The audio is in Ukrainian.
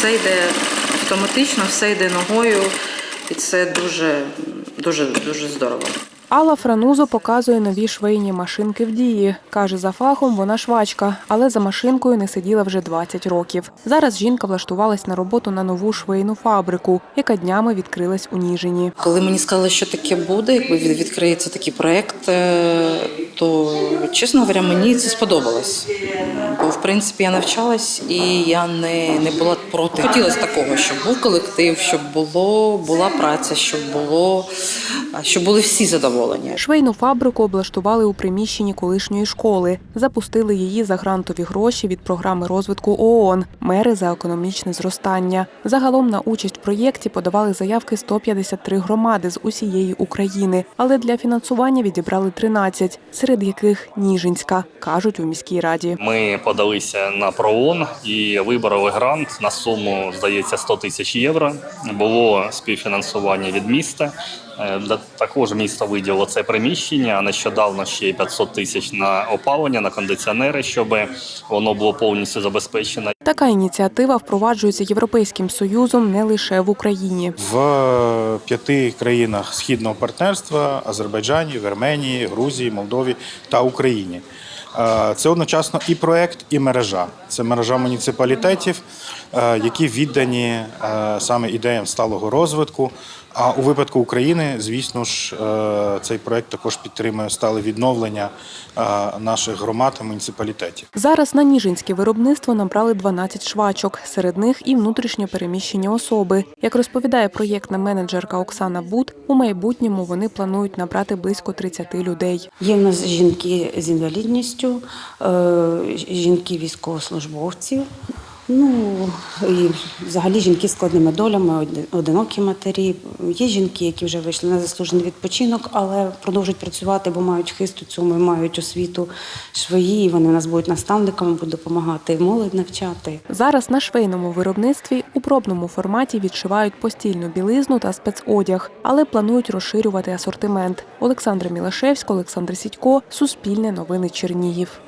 все йде автоматично, все йде ногою, і це дуже, дуже, дуже здорово. Алла Франузо показує нові швейні машинки в дії. Каже, за фахом вона швачка, але за машинкою не сиділа вже 20 років. Зараз жінка влаштувалась на роботу на нову швейну фабрику, яка днями відкрилась у Ніжині. Коли мені сказали, що таке буде, якби від- відкриється такий проект, е, то чесно говоря, мені це сподобалось. Бо в принципі я навчалась і я не, не була проти. Хотілося такого, щоб був колектив, щоб було була праця, щоб було щоб були всі задоволені. Швейну фабрику облаштували у приміщенні колишньої школи. Запустили її за грантові гроші від програми розвитку ООН Мери за економічне зростання. Загалом на участь в проєкті подавали заявки 153 громади з усієї України, але для фінансування відібрали 13, серед яких Ніжинська, кажуть у міській раді. Ми подалися на ПРООН і вибороли грант на суму, здається, 100 тисяч євро. Було співфінансування від міста. Е, Також місто виділило це приміщення. а Нещодавно ще й 500 тисяч на опалення, на кондиціонери, щоб воно було повністю забезпечено. Така ініціатива впроваджується Європейським союзом не лише в Україні. в п'яти країнах східного партнерства Азербайджані, Вірменії, Грузії, Молдові та Україні. Е, Це одночасно і проект, і мережа. Це мережа муніципалітетів, е, які віддані саме ідеям сталого розвитку. А у випадку України, звісно ж, е, цей проект також підтримує стале відновлення е, наших громад і муніципалітетів. Зараз на Ніжинське виробництво набрали 12 швачок, серед них і внутрішньо переміщені особи. Як розповідає проєктна менеджерка Оксана Бут, у майбутньому вони планують набрати близько 30 людей. Є в нас жінки з інвалідністю, е, жінки військовослужбовці. Ну і взагалі жінки з складними долями, одинокі матері. Є жінки, які вже вийшли на заслужений відпочинок, але продовжують працювати, бо мають хист у цьому, і мають освіту швої. і Вони у нас будуть наставниками, будуть допомагати молодь навчати. Зараз на швейному виробництві у пробному форматі відшивають постільну білизну та спецодяг, але планують розширювати асортимент. Олександра Мілашевська, Олександр Сідько, Суспільне новини Чернігів.